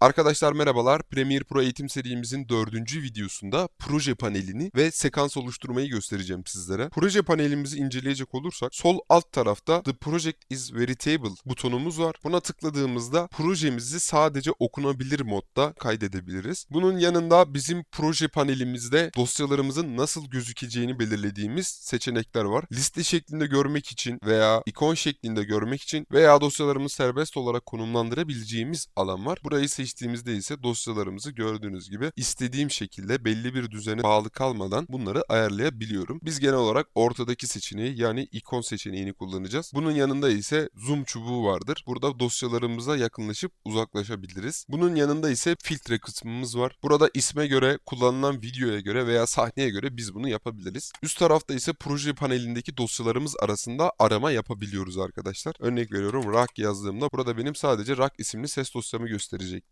Arkadaşlar merhabalar. Premiere Pro eğitim serimizin dördüncü videosunda proje panelini ve sekans oluşturmayı göstereceğim sizlere. Proje panelimizi inceleyecek olursak sol alt tarafta The Project is Veritable butonumuz var. Buna tıkladığımızda projemizi sadece okunabilir modda kaydedebiliriz. Bunun yanında bizim proje panelimizde dosyalarımızın nasıl gözükeceğini belirlediğimiz seçenekler var. Liste şeklinde görmek için veya ikon şeklinde görmek için veya dosyalarımızı serbest olarak konumlandırabileceğimiz alan var. Burayı seçtiğimizde ise dosyalarımızı gördüğünüz gibi istediğim şekilde belli bir düzene bağlı kalmadan bunları ayarlayabiliyorum. Biz genel olarak ortadaki seçeneği yani ikon seçeneğini kullanacağız. Bunun yanında ise zoom çubuğu vardır. Burada dosyalarımıza yakınlaşıp uzaklaşabiliriz. Bunun yanında ise filtre kısmımız var. Burada isme göre, kullanılan videoya göre veya sahneye göre biz bunu yapabiliriz. Üst tarafta ise proje panelindeki dosyalarımız arasında arama yapabiliyoruz arkadaşlar. Örnek veriyorum rock yazdığımda burada benim sadece rock isimli ses dosyamı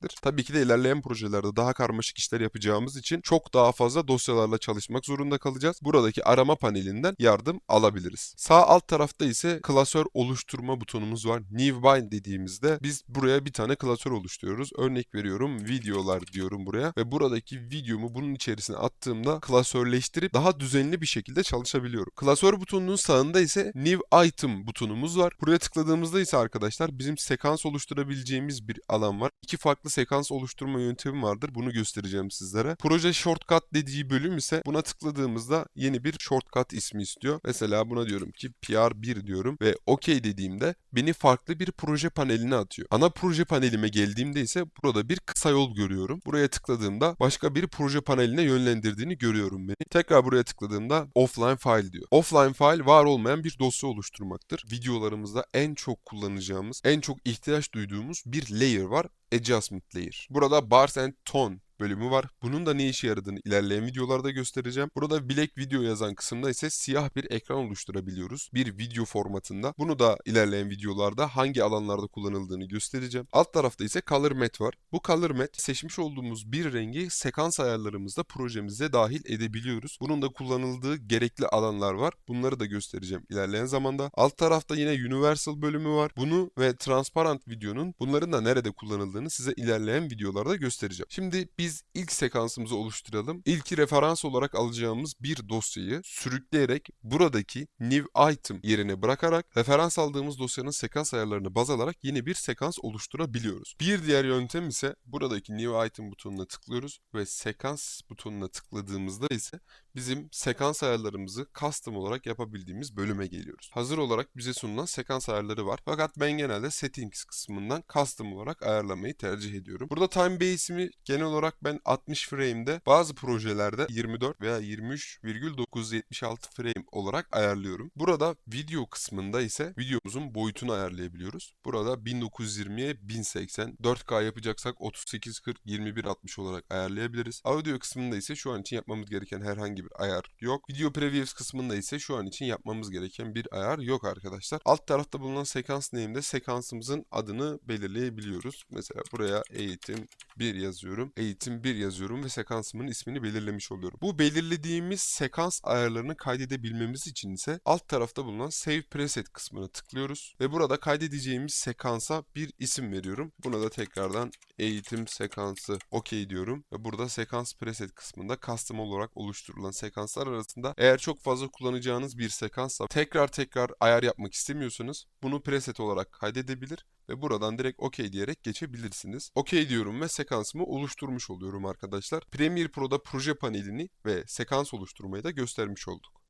gösterecektir. Tabii ki de ilerleyen projelerde daha karmaşık işler yapacağımız için çok daha fazla dosyalarla çalışmak zorunda kalacağız. Buradaki arama panelinden yardım alabiliriz. Sağ alt tarafta ise klasör oluşturma butonumuz var. New Bind dediğimizde biz buraya bir tane klasör oluşturuyoruz. Örnek veriyorum videolar diyorum buraya ve buradaki videomu bunun içerisine attığımda klasörleştirip daha düzenli bir şekilde çalışabiliyorum. Klasör butonunun sağında ise New Item butonumuz var. Buraya tıkladığımızda ise arkadaşlar bizim sekans oluşturabileceğimiz bir alan var. İki farklı sekans oluşturma yöntemi vardır. Bunu göstereceğim sizlere. Proje shortcut dediği bölüm ise buna tıkladığımızda yeni bir shortcut ismi istiyor. Mesela buna diyorum ki PR1 diyorum ve OK dediğimde beni farklı bir proje paneline atıyor. Ana proje panelime geldiğimde ise burada bir kısa yol görüyorum. Buraya tıkladığımda başka bir proje paneline yönlendirdiğini görüyorum beni. Tekrar buraya tıkladığımda offline file diyor. Offline file var olmayan bir dosya oluşturmaktır. Videolarımızda en çok kullanacağımız, en çok ihtiyaç duyduğumuz bir layer var. Adjustment Layer. Burada Bars and Tone bölümü var. Bunun da ne işe yaradığını ilerleyen videolarda göstereceğim. Burada Black Video yazan kısımda ise siyah bir ekran oluşturabiliyoruz. Bir video formatında. Bunu da ilerleyen videolarda hangi alanlarda kullanıldığını göstereceğim. Alt tarafta ise Color Matte var. Bu Color Matte seçmiş olduğumuz bir rengi sekans ayarlarımızda projemize dahil edebiliyoruz. Bunun da kullanıldığı gerekli alanlar var. Bunları da göstereceğim ilerleyen zamanda. Alt tarafta yine Universal bölümü var. Bunu ve Transparent videonun bunların da nerede kullanıldığını size ilerleyen videolarda göstereceğim. Şimdi biz ilk sekansımızı oluşturalım. İlki referans olarak alacağımız bir dosyayı sürükleyerek buradaki new item yerine bırakarak referans aldığımız dosyanın sekans ayarlarını baz alarak yeni bir sekans oluşturabiliyoruz. Bir diğer yöntem ise buradaki new item butonuna tıklıyoruz ve sekans butonuna tıkladığımızda ise bizim sekans ayarlarımızı custom olarak yapabildiğimiz bölüme geliyoruz. Hazır olarak bize sunulan sekans ayarları var. Fakat ben genelde settings kısmından custom olarak ayarlamayı tercih ediyorum. Burada time base'imi genel olarak ben 60 frame'de bazı projelerde 24 veya 23,976 frame olarak ayarlıyorum. Burada video kısmında ise videomuzun boyutunu ayarlayabiliyoruz. Burada 1920'ye 1080, 4K yapacaksak 3840 2160 olarak ayarlayabiliriz. Audio kısmında ise şu an için yapmamız gereken herhangi bir ayar yok. Video previews kısmında ise şu an için yapmamız gereken bir ayar yok arkadaşlar. Alt tarafta bulunan sekans name'de sekansımızın adını belirleyebiliyoruz. Mesela buraya eğitim 1 yazıyorum. Eğitim 1 yazıyorum ve sekansımın ismini belirlemiş oluyorum. Bu belirlediğimiz sekans ayarlarını kaydedebilmemiz için ise alt tarafta bulunan Save Preset kısmına tıklıyoruz ve burada kaydedeceğimiz sekansa bir isim veriyorum. Buna da tekrardan eğitim sekansı OK diyorum ve burada sekans preset kısmında custom olarak oluşturulan sekanslar arasında eğer çok fazla kullanacağınız bir sekansa tekrar tekrar ayar yapmak istemiyorsanız bunu preset olarak kaydedebilir ve buradan direkt OK diyerek geçebilirsiniz. OK diyorum ve sekansımı oluşturmuş oluyorum arkadaşlar. Premiere Pro'da proje panelini ve sekans oluşturmayı da göstermiş olduk.